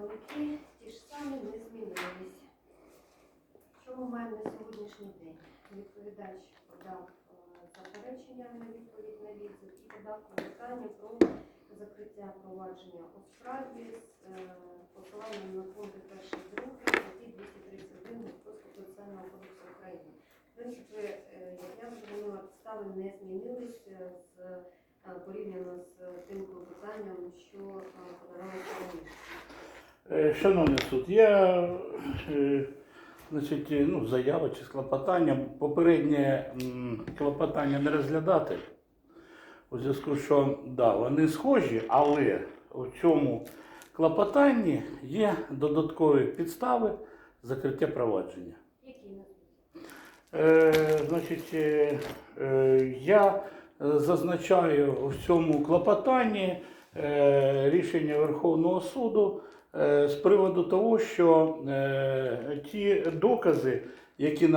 представники ті ж самі не змінились. Що ми маємо на сьогоднішній день? Відповідач подав е, заперечення на відповідь на відзив і подав клопотання про закриття провадження у справі з е, посиланням на пункти 1 2 статті 231 Господарського процесуального кодексу України. В принципі, е, як я зрозуміла, підстави не змінились е, з порівняно з тим клопотанням, що подавалося раніше. Е, Шановний суд, я е, значить, е, ну, заява чи з клопотанням. Попереднє клопотання не розглядати. У зв'язку, що да, вони схожі, але у цьому клопотанні є додаткові підстави закриття провадження. Які? Е, значить, е, я зазначаю в цьому клопотанні е, рішення Верховного суду з приводу того, що е, ті докази, які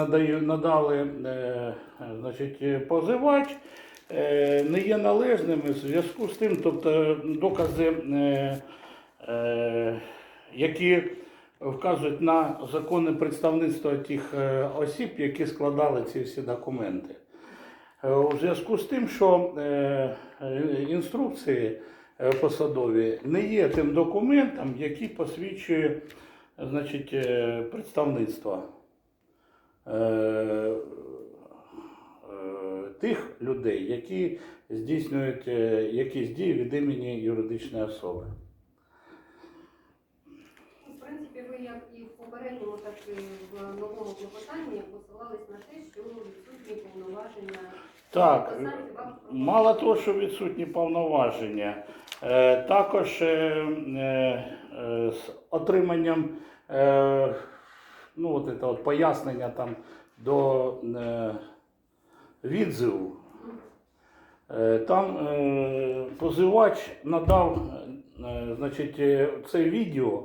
надали е, значить, позивач, е, не є належними в зв'язку з тим, тобто докази, е, е, які вказують на законне представництво тих е, осіб, які складали ці всі документи. Е, У зв'язку з тим, що е, е, інструкції е, посадові не є тим документом, який посвідчує значить, е, представництво е, е, тих людей, які здійснюють е, якісь дії від імені юридичної особи. В принципі, ви як і в попередньому, так і в новому клопотанні посилались на те, що відсутні повноваження. Так, Мало того, що відсутні повноваження, е, також е, е, е, з отриманням е, ну, от це от пояснення там до е, відзиву. Е, Там е, позивач надав е, значить, е, це відео,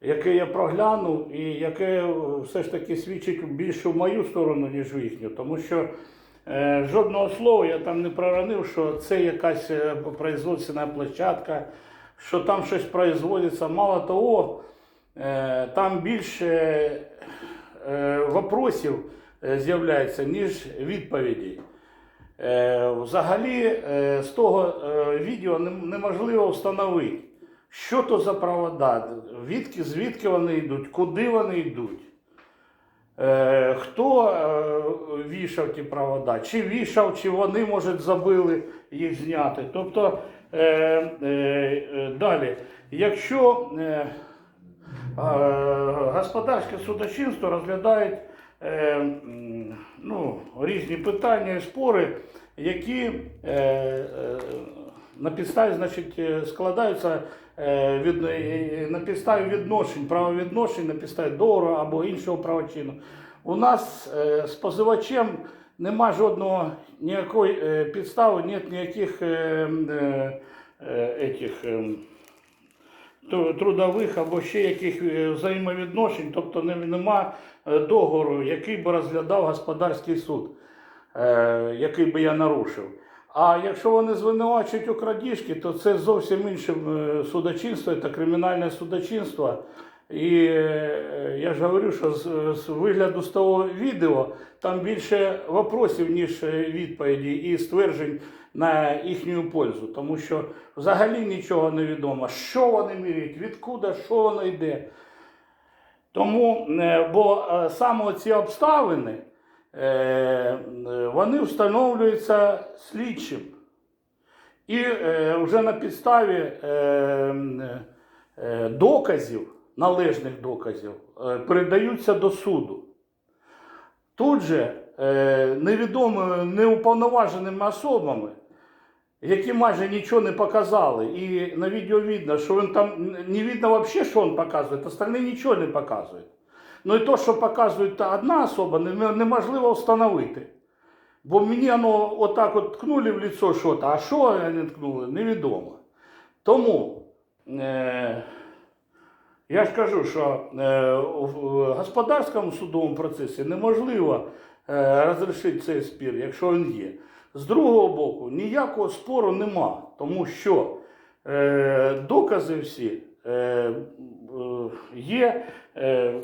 яке я проглянув, і яке е, все ж таки свідчить більше в мою сторону, ніж в їхню. Тому що е, жодного слова я там не проронив, що це якась е, производственна площадка, що там щось производиться. Мало того, е, там більше е, вопросів е, з'являється, ніж відповідей. Е, Взагалі е, з того е, відео неможливо встановити, що то за провода, звідки вони йдуть, куди вони йдуть. Е, Хто е, вішав ті провода, чи вішав, чи вони, може, забили їх зняти. Тобто е, далі, якщо господарське судочинство розглядають ну, різні питання і спори, які на підставі значить, е, складаються е, від, е, на підставі відношень, правовідношень, на підставі договору або іншого правочину. У нас з позивачем нема жодного ніякої підстави, нет ніяких етих, трудових або ще яких взаємовідношень, тобто нема договору, який би розглядав господарський суд, який би я нарушив. А якщо вони звинувачують у крадіжки, то це зовсім інше судочинство, це кримінальне судочинство. І е, я ж говорю, що з, вигляду з того відео там більше вопросів, ніж е, відповіді і стверджень на їхню пользу. Тому що взагалі нічого не відомо, що вони міряють, відкуди, що воно йде. Тому, е, бо саме ці обставини вони встановлюються слідчим. І е, вже на підставі е, е, доказів, належних доказів, е, передаються до суду. Тут же е, невідомими неуповноваженими особами, які майже нічого не показали, і на відео видно, що він там не видно взагалі, що він показує, остальні нічого не показують. Ну і то, що показує та одна особа, неможливо встановити. Бо мені воно отак от ткнули в лицо що то а що вони ткнули, невідомо. Тому е, я ж кажу, що е, в господарському судовому процесі неможливо е, розрішити цей спір, якщо він є. З другого боку, ніякого спору нема, тому що е, докази всі е, є е,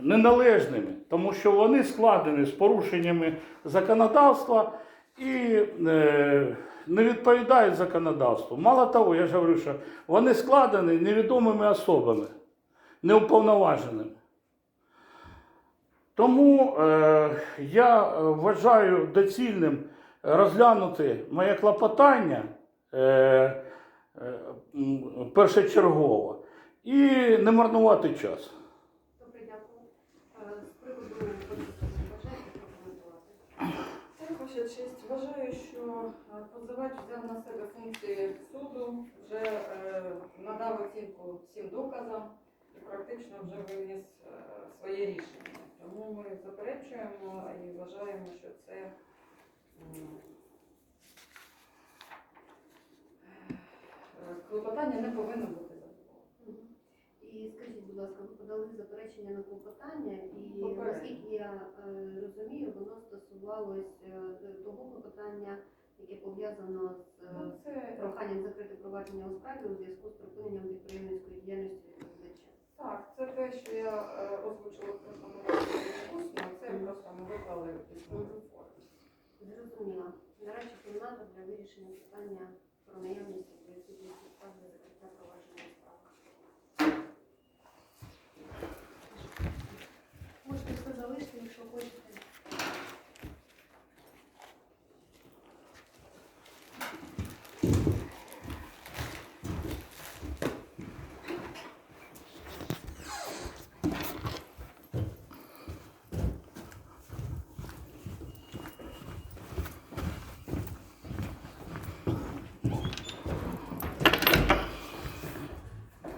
неналежними, тому що вони складені з порушеннями законодавства і е, не відповідають законодавству. Мало того, я ж говорю, що вони складені невідомими особами, неуповноваженими. Тому е, я е, вважаю доцільним розглянути моє клопотання е, е, першочергово і не марнувати час. Добре, дякую. Е, З приводу процесу бажаєте прокоментувати? Так, ваша честь. Вважаю, що е, позивач взяв на себе функції суду, вже е, надав оцінку всім доказам і практично вже виніс е, своє рішення. Тому ми заперечуємо і вважаємо, що це е, клопотання не повинно бути задоволено. І скажіть, будь ласка, ви подали заперечення на клопотання, і Попередньо. наскільки я е, розумію, воно стосувалось е, того клопотання, яке пов'язано з е, Ну, це проханням закрити провадження у справі у зв'язку з припиненням підприємницької діяльності відповідача. Так, це те, що я е, озвучила в прошлому році усно, це просто ми виклали в письмовій формі. Зрозуміла. Наразі кімната для вирішення питання про наявність